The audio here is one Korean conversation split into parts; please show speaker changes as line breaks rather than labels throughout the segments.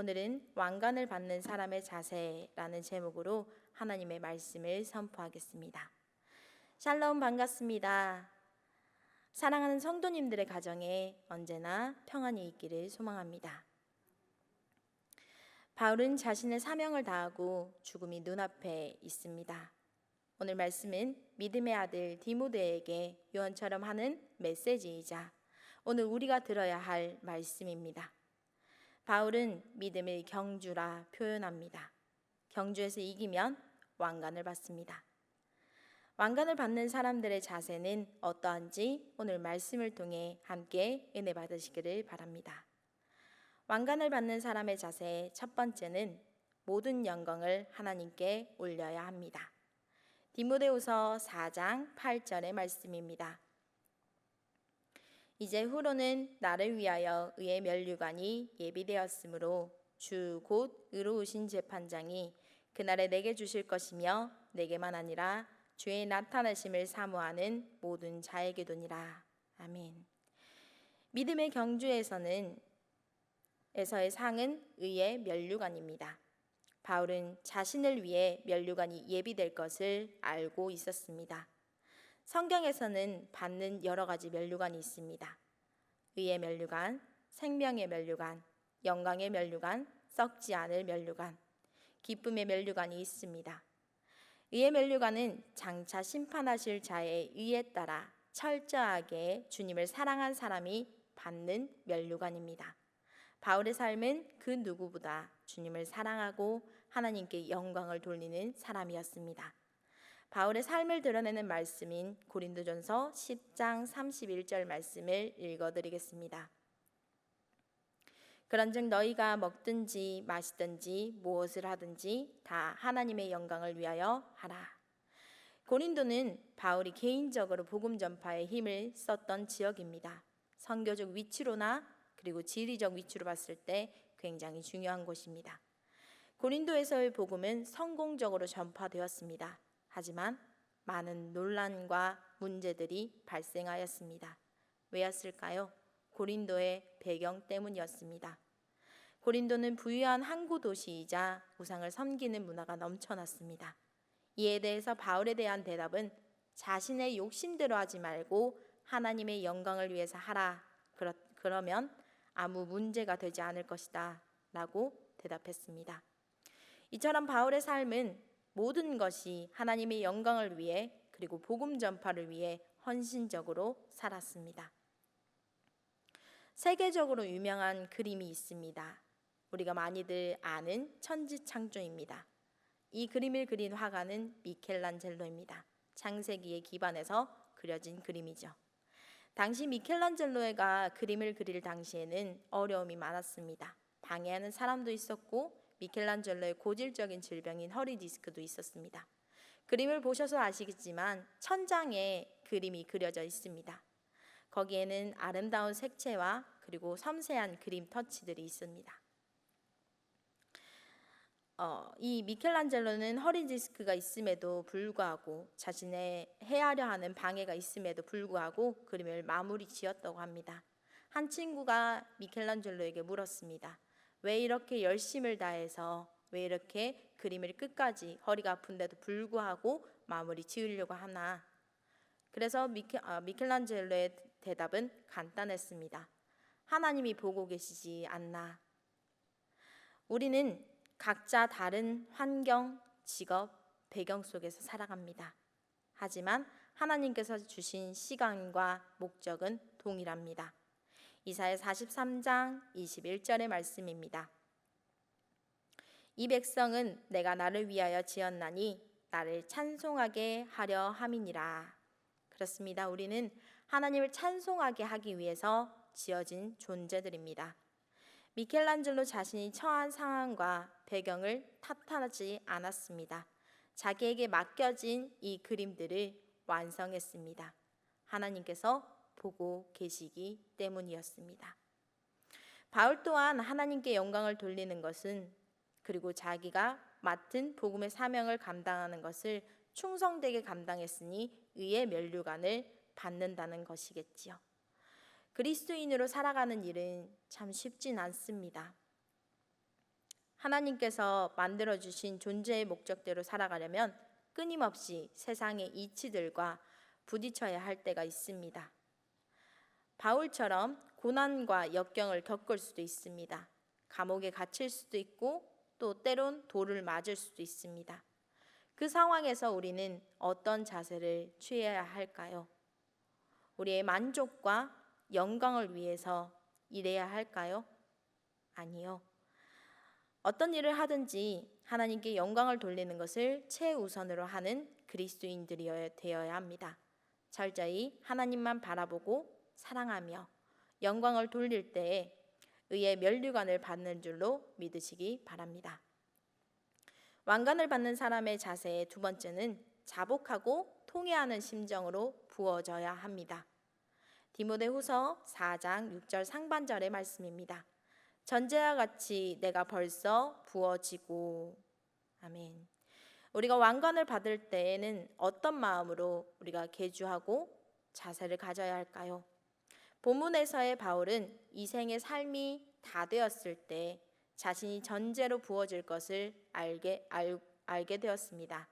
오늘은 왕관을 받는 사람의 자세라는 제목으로 하나님의 말씀을 선포하겠습니다. 샬롬 반갑습니다. 사랑하는 성도님들의 가정에 언제나 평안이 있기를 소망합니다. 바울은 자신의 사명을 다하고 죽음이 눈앞에 있습니다. 오늘 말씀은 믿음의 아들 디모데에게 요한처럼 하는 메시지이자 오늘 우리가 들어야 할 말씀입니다. 바울은 믿음을 경주라 표현합니다. 경주에서 이기면 왕관을 받습니다. 왕관을 받는 사람들의 자세는 어떠한지 오늘 말씀을 통해 함께 은혜 받으시기를 바랍니다. 왕관을 받는 사람의 자세 첫 번째는 모든 영광을 하나님께 올려야 합니다. 디모데후서 4장 8절의 말씀입니다. 이제 후로는 나를 위하여 의의 면류관이 예비되었으므로 주 곧 의로우신 재판장이 그날에 내게 주실 것이며 내게만 아니라 주의 나타나심을 사모하는 모든 자에게도니라. 아멘. 믿음의 경주에서는 에서의 상은 의의 면류관입니다. 바울은 자신을 위해 면류관이 예비될 것을 알고 있었습니다. 성경에서는 받는 여러 가지 면류관이 있습니다. 의의 면류관, 생명의 면류관, 영광의 면류관, 썩지 않을 면류관, 기쁨의 면류관이 있습니다. 의의 면류관은 장차 심판하실 자의 의에 따라 철저하게 주님을 사랑한 사람이 받는 면류관입니다. 바울의 삶은 그 누구보다 주님을 사랑하고 하나님께 영광을 돌리는 사람이었습니다. 바울의 삶을 드러내는 말씀인 고린도전서 10장 31절 말씀을 읽어 드리겠습니다. 그런즉 너희가 먹든지 마시든지 무엇을 하든지 다 하나님의 영광을 위하여 하라. 고린도는 바울이 개인적으로 복음 전파에 힘을 썼던 지역입니다. 선교적 위치로나 그리고 지리적 위치로 봤을 때 굉장히 중요한 곳입니다. 고린도에서의 복음은 성공적으로 전파되었습니다. 하지만 많은 논란과 문제들이 발생하였습니다. 왜였을까요? 고린도의 배경 때문이었습니다. 고린도는 부유한 항구 도시이자 우상을 섬기는 문화가 넘쳐났습니다. 이에 대해서 바울에 대한 대답은 자신의 욕심대로 하지 말고 하나님의 영광을 위해서 하라. 그러, 그러면 아무 문제가 되지 않을 것이다. 라고 대답했습니다. 이처럼 바울의 삶은 모든 것이 하나님의 영광을 위해 그리고 복음 전파를 위해 헌신적으로 살았습니다. 세계적으로 유명한 그림이 있습니다. 우리가 많이들 아는 천지창조입니다. 이 그림을 그린 화가는 미켈란젤로입니다. 창세기에 기반해서 그려진 그림이죠. 당시 미켈란젤로가 그림을 그릴 당시에는 어려움이 많았습니다. 방해하는 사람도 있었고 미켈란젤로의 고질적인 질병인 허리 디스크도 있었습니다. 그림을 보셔서 아시겠지만 천장에 그림이 그려져 있습니다. 거기에는 아름다운 색채와 그리고 섬세한 그림 터치들이 있습니다. 어, 이 미켈란젤로는 허리 디스크가 있음에도 불구하고 자신의 해하려 하는 방해가 있음에도 불구하고 그림을 마무리 지었다고 합니다. 한 친구가 미켈란젤로에게 물었습니다. 왜 이렇게 열심을 다해서 왜 이렇게 그림을 끝까지 허리가 아픈데도 불구하고 마무리 지으려고 하나? 그래서 미켈, 아, 미켈란젤로의 대답은 간단했습니다. 하나님이 보고 계시지 않나? 우리는 각자 다른 환경, 직업, 배경 속에서 살아갑니다. 하지만 하나님께서 주신 시간과 목적은 동일합니다. 이사야 43장 21절의 말씀입니다. 이 백성은 내가 나를 위하여 지었나니 나를 찬송하게 하려 함이니라. 그렇습니다. 우리는 하나님을 찬송하게 하기 위해서 지어진 존재들입니다. 미켈란젤로 자신이 처한 상황과 배경을 탓하지 않았습니다. 자기에게 맡겨진 이 그림들을 완성했습니다. 하나님께서 보고 계시기 때문이었습니다. 바울 또한 하나님께 영광을 돌리는 것은 그리고 자기가 맡은 복음의 사명을 감당하는 것을 충성되게 감당했으니 의의 면류관을 받는다는 것이겠지요. 그리스도인으로 살아가는 일은 참 쉽진 않습니다. 하나님께서 만들어 주신 존재의 목적대로 살아가려면 끊임없이 세상의 이치들과 부딪혀야 할 때가 있습니다. 바울처럼 고난과 역경을 겪을 수도 있습니다. 감옥에 갇힐 수도 있고 또 때론 돌을 맞을 수도 있습니다. 그 상황에서 우리는 어떤 자세를 취해야 할까요? 우리의 만족과 영광을 위해서 일해야 할까요? 아니요. 어떤 일을 하든지 하나님께 영광을 돌리는 것을 최우선으로 하는 그리스도인들이어야 합니다. 철저히 하나님만 바라보고 사랑하며 영광을 돌릴 때에 의의 면류관을 받는 줄로 믿으시기 바랍니다. 왕관을 받는 사람의 자세의 두 번째는 자복하고 통회하는 심정으로 부어져야 합니다. 디모데후서 4장 6절 상반절의 말씀입니다. 전제와 같이 내가 벌써 부어지고 아멘. 우리가 왕관을 받을 때에는 어떤 마음으로 우리가 개주하고 자세를 가져야 할까요? 본문에서의 바울은 이 생의 삶이 다 되었을 때 자신이 전제로 부어질 것을 알게 알, 알게 되었습니다.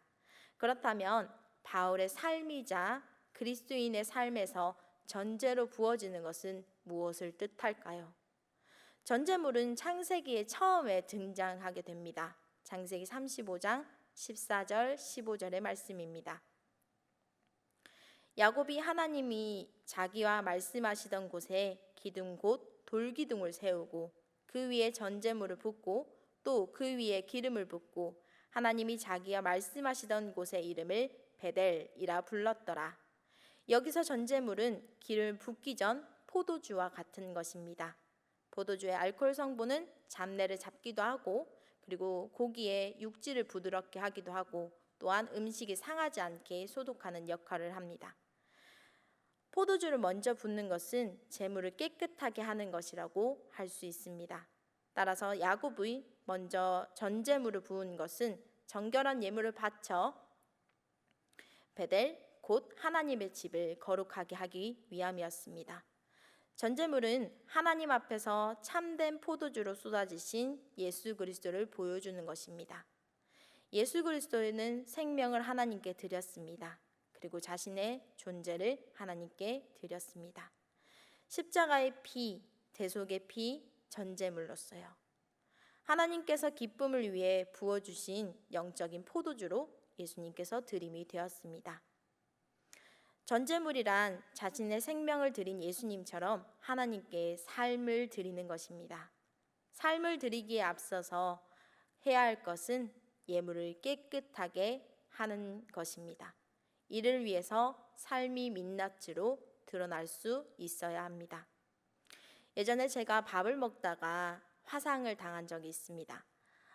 그렇다면 바울의 삶이자 그리스도인의 삶에서 전제로 부어지는 것은 무엇을 뜻할까요? 전제물은 창세기에 처음에 등장하게 됩니다. 창세기 35장 14절 15절의 말씀입니다. 야곱이 하나님이 자기와 말씀하시던 곳에 기둥 곧 돌기둥을 세우고 그 위에 전제물을 붓고 또 그 위에 기름을 붓고 하나님이 자기와 말씀하시던 곳의 이름을 베델이라 불렀더라. 여기서 전제물은 기름 붓기 전 포도주와 같은 것입니다. 포도주의 알코올 성분은 잡내를 잡기도 하고 그리고 고기의 육질을 부드럽게 하기도 하고 또한 음식이 상하지 않게 소독하는 역할을 합니다. 포도주를 먼저 붓는 것은 재물을 깨끗하게 하는 것이라고 할 수 있습니다. 따라서 야곱의 먼저 전제물을 부은 것은 정결한 예물을 바쳐 베델 곧 하나님의 집을 거룩하게 하기 위함이었습니다. 전제물은 하나님 앞에서 참된 포도주로 쏟아지신 예수 그리스도를 보여주는 것입니다. 예수 그리스도는 생명을 하나님께 드렸습니다. 그리고 자신의 존재를 하나님께 드렸습니다. 십자가의 피, 대속의 피, 전제물로써요. 하나님께서 기쁨을 위해 부어주신 영적인 포도주로 예수님께서 드림이 되었습니다. 전제물이란 자신의 생명을 드린 예수님처럼 하나님께 삶을 드리는 것입니다. 삶을 드리기에 앞서서 해야 할 것은 예물을 깨끗하게 하는 것입니다. 이를 위해서 삶이 민낯으로 드러날 수 있어야 합니다. 예전에 제가 밥을 먹다가 화상을 당한 적이 있습니다.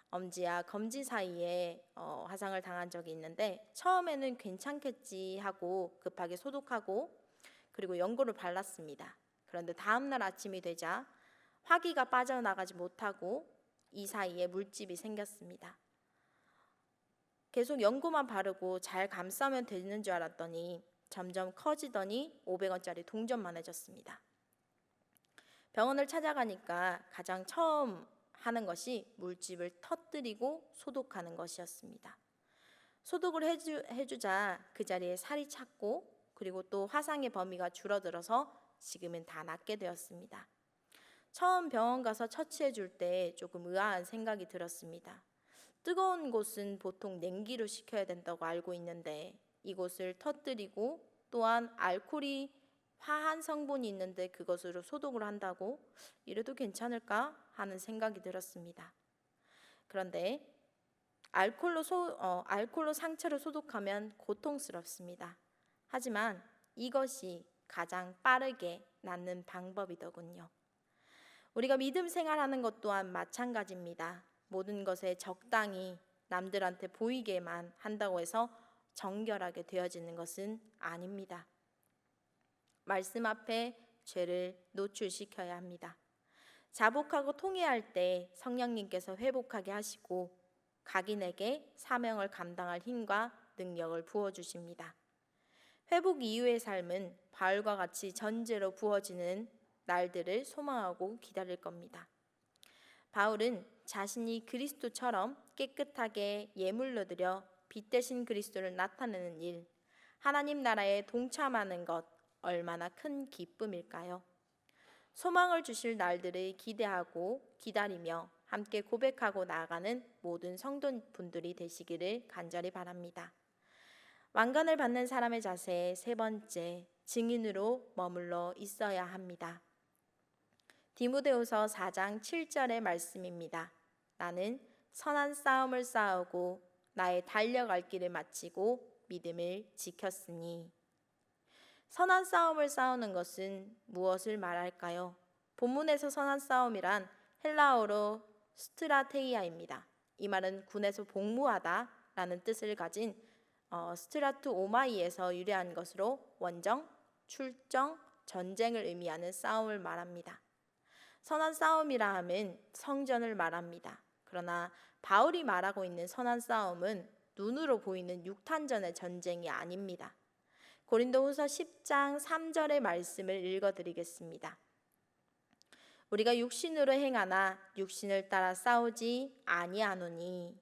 엄지와 검지 사이에 어, 화상을 당한 적이 있는데 처음에는 괜찮겠지 하고 급하게 소독하고 그리고 연고를 발랐습니다. 그런데 다음 날 아침이 되자 화기가 빠져나가지 못하고 이 사이에 물집이 생겼습니다. 계속 연고만 바르고 잘 감싸면 되는 줄 알았더니 점점 커지더니 500원짜리 동전만 해졌습니다. 병원을 찾아가니까 가장 처음 하는 것이 물집을 터뜨리고 소독하는 것이었습니다. 소독을 해주, 해주자 그 자리에 살이 찼고 그리고 또 화상의 범위가 줄어들어서 지금은 다 낫게 되었습니다. 처음 병원 가서 처치해 줄 때 조금 의아한 생각이 들었습니다. 뜨거운 곳은 보통 냉기로 식혀야 된다고 알고 있는데 이곳을 터뜨리고 또한 알코올이 화한 성분이 있는데 그것으로 소독을 한다고 이래도 괜찮을까 하는 생각이 들었습니다. 그런데 알코올로, 소, 어, 알코올로 상처를 소독하면 고통스럽습니다. 하지만 이것이 가장 빠르게 낫는 방법이더군요. 우리가 믿음 생활하는 것 또한 마찬가지입니다. 모든 것에 적당히 남들한테 보이게만 한다고 해서 정결하게 되어지는 것은 아닙니다. 말씀 앞에 죄를 노출시켜야 합니다. 자복하고 통회할 때 성령님께서 회복하게 하시고 각인에게 사명을 감당할 힘과 능력을 부어 주십니다. 회복 이후의 삶은 바울과 같이 전제로 부어지는 날들을 소망하고 기다릴 겁니다. 바울은 자신이 그리스도처럼 깨끗하게 예물로 드려 빛 대신 그리스도를 나타내는 일, 하나님 나라에 동참하는 것 얼마나 큰 기쁨일까요? 소망을 주실 날들을 기대하고 기다리며 함께 고백하고 나아가는 모든 성도분들이 되시기를 간절히 바랍니다. 왕관을 받는 사람의 자세 세 번째, 증인으로 머물러 있어야 합니다. 디모데후서 4장 7절의 말씀입니다. 나는 선한 싸움을 싸우고 나의 달려갈 길을 마치고 믿음을 지켰으니 선한 싸움을 싸우는 것은 무엇을 말할까요? 본문에서 선한 싸움이란 헬라어로 스트라테이아입니다. 이 말은 군에서 복무하다라는 뜻을 가진 어, 스트라투 오마이에서 유래한 것으로 원정, 출정, 전쟁을 의미하는 싸움을 말합니다. 선한 싸움이라 함은 성전을 말합니다. 그러나 바울이 말하고 있는 선한 싸움은 눈으로 보이는 육탄전의 전쟁이 아닙니다. 고린도후서 10장 3절의 말씀을 읽어 드리겠습니다. 우리가 육신으로 행하나 육신을 따라 싸우지 아니하노니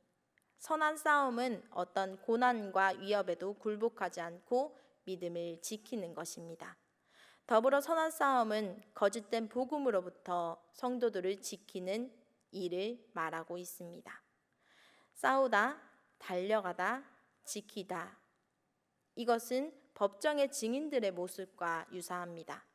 선한 싸움은 어떤 고난과 위협에도 굴복하지 않고 믿음을 지키는 것입니다. 더불어 선한 싸움은 거짓된 복음으로부터 성도들을 지키는 일을 말하고 있습니다. 싸우다, 달려가다, 지키다. 이것은 법정의 증인들의 모습과 유사합니다.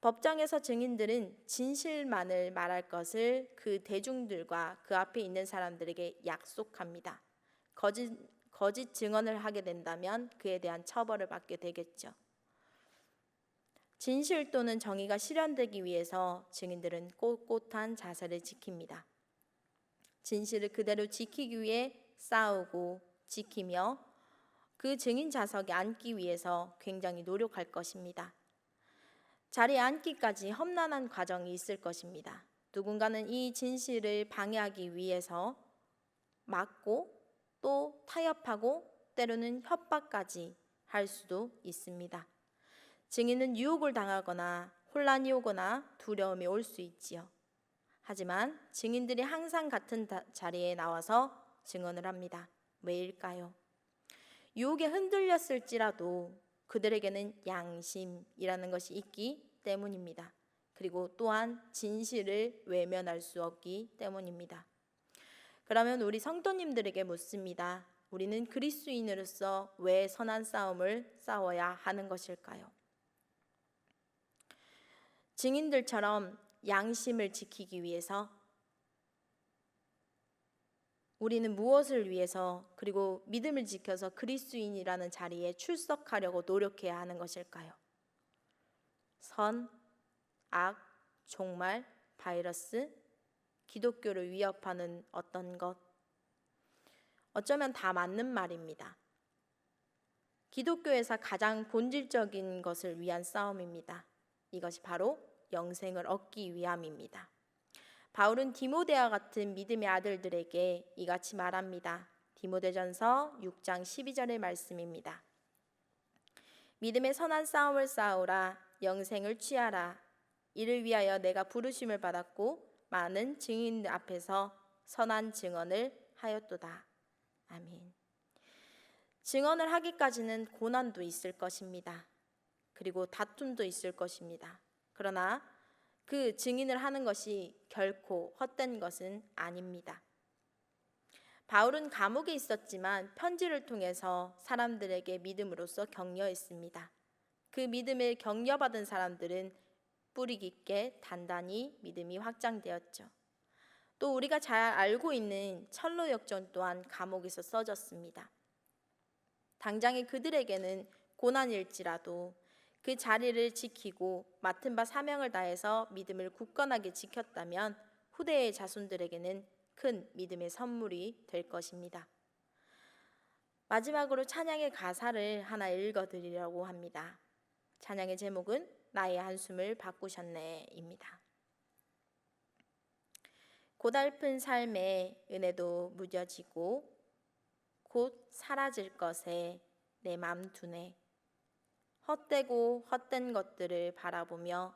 법정에서 증인들은 진실만을 말할 것을 그 대중들과 그 앞에 있는 사람들에게 약속합니다. 거짓, 거짓 증언을 하게 된다면 그에 대한 처벌을 받게 되겠죠. 진실 또는 정의가 실현되기 위해서 증인들은 꼿꼿한 자세를 지킵니다. 진실을 그대로 지키기 위해 싸우고 지키며 그 증인 자석에 앉기 위해서 굉장히 노력할 것입니다. 자리에 앉기까지 험난한 과정이 있을 것입니다. 누군가는 이 진실을 방해하기 위해서 막고 또 타협하고 때로는 협박까지 할 수도 있습니다. 증인은 유혹을 당하거나 혼란이 오거나 두려움이 올 수 있지요. 하지만 증인들이 항상 같은 자리에 나와서 증언을 합니다. 왜일까요? 유혹에 흔들렸을지라도 그들에게는 양심이라는 것이 있기 때문입니다. 그리고 또한 진실을 외면할 수 없기 때문입니다. 그러면 우리 성도님들에게 묻습니다. 우리는 그리스도인으로서 왜 선한 싸움을 싸워야 하는 것일까요? 증인들처럼 양심을 지키기 위해서 우리는 무엇을 위해서 그리고 믿음을 지켜서 그리스도인이라는 자리에 출석하려고 노력해야 하는 것일까요? 선, 악, 종말, 바이러스, 기독교를 위협하는 어떤 것. 어쩌면 다 맞는 말입니다. 기독교에서 가장 본질적인 것을 위한 싸움입니다. 이것이 바로 영생을 얻기 위함입니다. 바울은 디모데와 같은 믿음의 아들들에게 이같이 말합니다. 디모데전서 6장 12절의 말씀입니다. 믿음의 선한 싸움을 싸우라 영생을 취하라 이를 위하여 내가 부르심을 받았고 많은 증인 앞에서 선한 증언을 하였도다. 아멘. 증언을 하기까지는 고난도 있을 것입니다. 그리고 다툼도 있을 것입니다. 그러나 그 증인을 하는 것이 결코 헛된 것은 아닙니다. 바울은 감옥에 있었지만 편지를 통해서 사람들에게 믿음으로써 격려했습니다. 그 믿음을 격려받은 사람들은 뿌리 깊게 단단히 믿음이 확장되었죠. 또 우리가 잘 알고 있는 철로 역전 또한 감옥에서 써졌습니다. 당장에 그들에게는 고난일지라도 그 자리를 지키고 맡은 바 사명을 다해서 믿음을 굳건하게 지켰다면 후대의 자손들에게는 큰 믿음의 선물이 될 것입니다. 마지막으로 찬양의 가사를 하나 읽어드리려고 합니다. 찬양의 제목은 나의 한숨을 바꾸셨네입니다. 고달픈 삶의 은혜도 무뎌지고 곧 사라질 것에 내 맘 두네. 헛되고 헛된 것들을 바라보며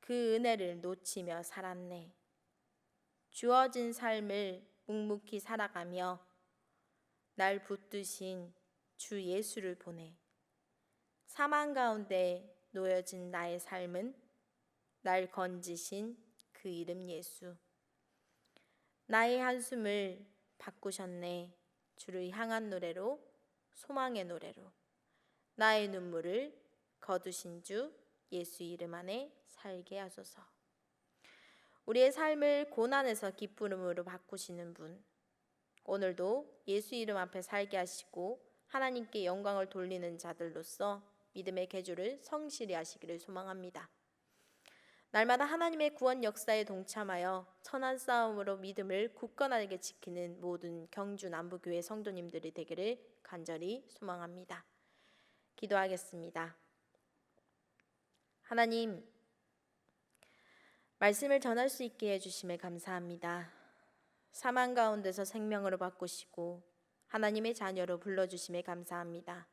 그 은혜를 놓치며 살았네. 주어진 삶을 묵묵히 살아가며 날 붙드신 주 예수를 보내 사망 가운데 놓여진 나의 삶은 날 건지신 그 이름 예수. 나의 한숨을 바꾸셨네. 주를 향한 노래로 소망의 노래로 나의 눈물을 거두신 주 예수 이름 안에 살게 하소서. 우리의 삶을 고난에서 기쁨으로 바꾸시는 분 오늘도 예수 이름 앞에 살게 하시고 하나님께 영광을 돌리는 자들로서 믿음의 계주를 성실히 하시기를 소망합니다. 날마다 하나님의 구원 역사에 동참하여 천한 싸움으로 믿음을 굳건하게 지키는 모든 경주 남부교회 성도님들이 되기를 간절히 소망합니다. 기도하겠습니다. 하나님, 말씀을 전할 수 있게 해주심에 감사합니다. 사망 가운데서 생명으로 바꾸시고 하나님의 자녀로 불러주심에 감사합니다.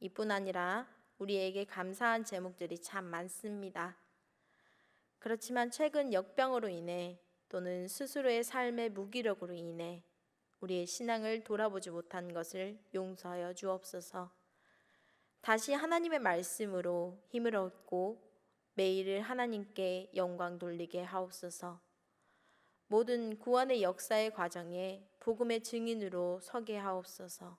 이뿐 아니라 우리에게 감사한 제목들이 참 많습니다. 그렇지만 최근 역병으로 인해 또는 스스로의 삶의 무기력으로 인해 우리의 신앙을 돌아보지 못한 것을 용서하여 주옵소서. 다시 하나님의 말씀으로 힘을 얻고 매일을 하나님께 영광 돌리게 하옵소서. 모든 구원의 역사의 과정에 복음의 증인으로 서게 하옵소서.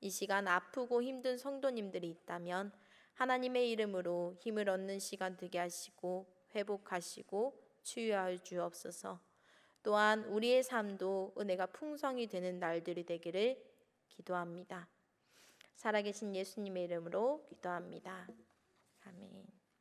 이 시간 아프고 힘든 성도님들이 있다면 하나님의 이름으로 힘을 얻는 시간 되게 하시고 회복하시고 치유하여 주옵소서. 또한 우리의 삶도 은혜가 풍성이 되는 날들이 되기를 기도합니다. 살아계신 예수님의 이름으로 기도합니다. 아멘.